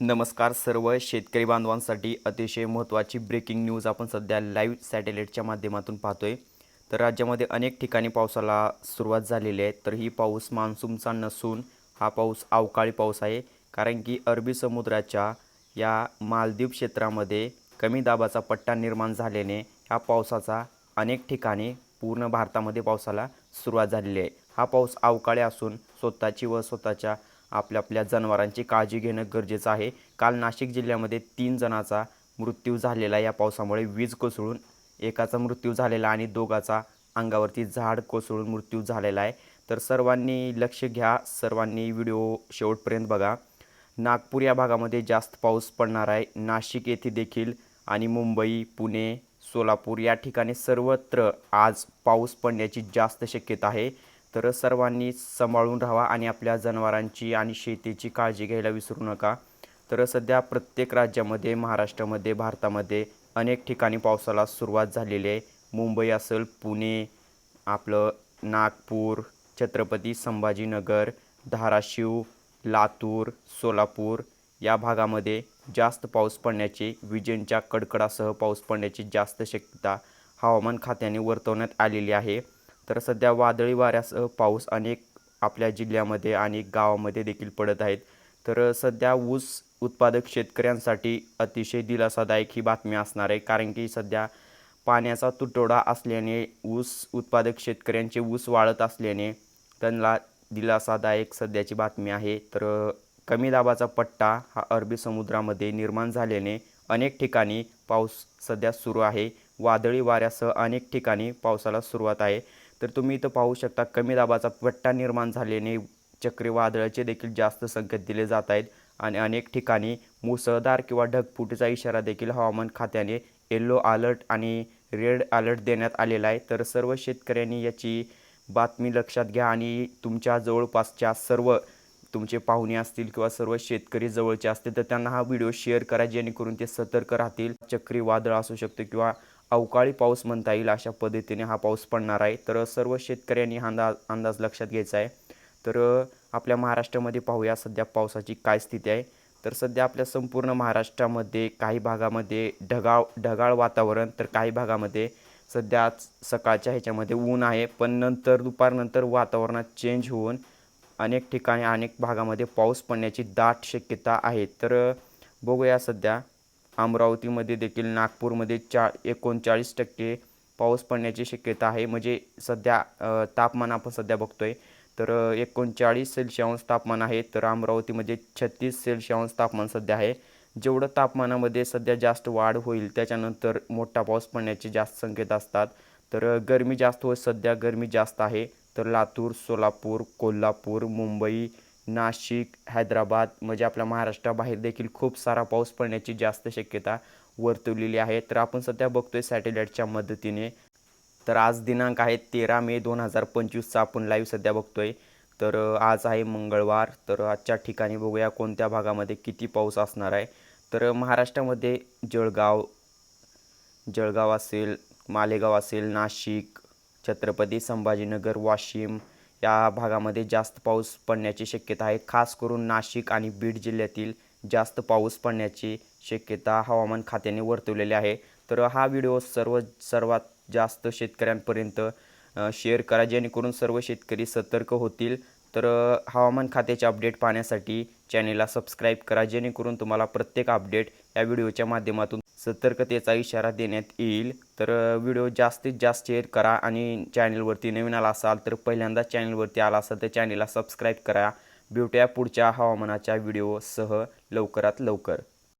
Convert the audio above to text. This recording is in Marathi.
नमस्कार सर्व शेतकरी बांधवांसाठी अतिशय महत्त्वाची ब्रेकिंग न्यूज आपण सध्या लाईव्ह सॅटेलाईटच्या माध्यमातून पाहतोय. तर राज्यामध्ये अनेक ठिकाणी पावसाला सुरुवात झालेली आहे. तर ही पाऊस मान्सूनचा नसून हा पाऊस अवकाळी पाऊस आहे. कारण की अरबी समुद्राच्या या मालदीव क्षेत्रामध्ये कमी दाबाचा पट्टा निर्माण झाल्याने ह्या पावसाचा अनेक ठिकाणी पूर्ण भारतामध्ये पावसाला सुरुवात झालेली आहे. हा पाऊस अवकाळी असून स्वतःची व स्वतःच्या आपल्या आपल्या जनावरांची काळजी घेणं गरजेचं आहे. काल नाशिक जिल्ह्यामध्ये तीन जणाचा मृत्यू झालेला या पावसामुळे वीज कोसळून एकाचा मृत्यू झालेला आणि दोघाचा अंगावरती झाड कोसळून मृत्यू झालेला आहे. तर सर्वांनी लक्ष घ्या सर्वांनी व्हिडिओ शेवटपर्यंत बघा. नागपूर या भागामध्ये जास्त पाऊस पडणार आहे. नाशिक येथे देखील आणि मुंबई पुणे सोलापूर या ठिकाणी सर्वत्र आज पाऊस पडण्याची जास्त शक्यता आहे. तर सर्वांनी सांभाळून राहा आणि आपल्या जनावरांची आणि शेतीची काळजी घ्यायला विसरू नका. तर सध्या प्रत्येक राज्यामध्ये महाराष्ट्रामध्ये भारतामध्ये अनेक ठिकाणी पावसाला सुरुवात झालेली आहे. मुंबई असेल पुणे आपलं नागपूर छत्रपती संभाजीनगर धाराशिव लातूर सोलापूर या भागामध्ये जास्त पाऊस पडण्याची विजेंच्या कडकडासह पाऊस पडण्याची जास्त शक्यता हवामान खात्याने वर्तवण्यात आलेली आहे. तर सध्या वादळी वाऱ्यासह पाऊस अनेक आपल्या जिल्ह्यामध्ये आणि गावामध्ये देखील पडत आहेत. तर सध्या ऊस उत्पादक शेतकऱ्यांसाठी अतिशय दिलासादायक ही बातमी असणार आहे. कारण की सध्या पाण्याचा तुटवडा असल्याने ऊस उत्पादक शेतकऱ्यांचे ऊस वाढत असल्याने त्यांना दिलासादायक सध्याची बातमी आहे. तर कमी दाबाचा पट्टा हा अरबी समुद्रामध्ये निर्माण झाल्याने अनेक ठिकाणी पाऊस सध्या सुरू आहे. वादळी वाऱ्यासह अनेक ठिकाणी पावसाला सुरुवात आहे. तर तुम्ही इथं पाहू शकता कमी दाबाचा पट्टा निर्माण झाल्याने चक्रीवादळाचे देखील जास्त संकेत दिले जात आहेत. आणि अनेक ठिकाणी मुसळधार किंवा ढगफुटीचा इशारा देखील हवामान खात्याने येल्लो अलर्ट आणि रेड अलर्ट देण्यात आलेला आहे. तर सर्व शेतकऱ्यांनी याची बातमी लक्षात घ्या आणि तुमच्या जवळपासच्या सर्व तुमचे पाहुणे असतील किंवा सर्व शेतकरी जवळचे असतील तर त्यांना हा व्हिडिओ शेअर करा जेणेकरून ते सतर्क राहतील. चक्रीवादळ असू शकतं किंवा अवकाळी पाऊस म्हणता येईल अशा पद्धतीने हा पाऊस पडणार आहे. तर सर्व शेतकऱ्यांनी हा अंदाज अंदाज लक्षात घ्यायचा आहे. तर आपल्या महाराष्ट्रामध्ये पाहूया सध्या पावसाची काय स्थिती आहे. तर सध्या आपल्या संपूर्ण महाराष्ट्रामध्ये काही भागामध्ये ढगाळ ढगाळ वातावरण तर काही भागामध्ये सध्या सकाळच्या ह्याच्यामध्ये ऊन आहे. पण नंतर दुपारनंतर वातावरणात चेंज होऊन अनेक ठिकाणी अनेक भागामध्ये पाऊस पडण्याची दाट शक्यता आहे. तर बघूया सध्या. अमरावतीमध्ये देखील नागपूरमध्ये चा एकोणचाळीस टक्के पाऊस पडण्याची शक्यता आहे. म्हणजे सध्या तापमान आपण सध्या बघतो आहे तर एकोणचाळीस सेल्शिअन्स तापमान आहे तर अमरावतीमध्ये छत्तीस सेल्शिअन्स तापमान सध्या आहे. जेवढं तापमानामध्ये सध्या जास्त वाढ होईल त्याच्यानंतर मोठा पाऊस पडण्याचे जास्त संकेत असतात. तर गरमी जास्त होत सध्या गरमी जास्त आहे. तर लातूर सोलापूर कोल्हापूर मुंबई नाशिक हैदराबाद म्हणजे आपल्या महाराष्ट्राबाहेर देखील खूप सारा पाऊस पडण्याची जास्त शक्यता वर्तवलेली आहे. तर आपण सध्या बघतोय सॅटेलाईटच्या मदतीने. तर आज दिनांक आहे तेरा मे दोन हजार पंचवीसचा. आपण लाईव्ह सध्या बघतोय. तर आज आहे मंगळवार. तर आजच्या ठिकाणी बघूया कोणत्या भागामध्ये किती पाऊस असणार आहे. तर महाराष्ट्रामध्ये जळगाव जळगाव असेल मालेगाव असेल नाशिक छत्रपती संभाजीनगर वाशिम या भागामध्ये जास्त पाऊस पडण्याची शक्यता आहे. खास करून नाशिक आणि बीड जिल्ह्यातील जास्त पाऊस पडण्याची शक्यता हवामान खात्याने वर्तवलेली आहे. तर हा व्हिडिओ सर्व सर्वात जास्त शेतकऱ्यांपर्यंत शेअर करा. जेणेकरून सर्व शेतकरी सतर्क होतील. तर हवामान खात्याचे अपडेट पाहण्यासाठी चॅनेलला सबस्क्राईब करा जेणेकरून तुम्हाला प्रत्येक अपडेट या व्हिडिओच्या माध्यमातून सतर्कतेचा इशारा देण्यात येईल. तर व्हिडिओ जास्तीत जास्त शेअर करा आणि चॅनेलवरती नवीन आला असाल तर पहिल्यांदा चॅनेलवरती आला असाल तर चॅनेलला सबस्क्राईब करा. भेटूया पुढच्या हवामानाच्या व्हिडिओसह लवकरात लवकर.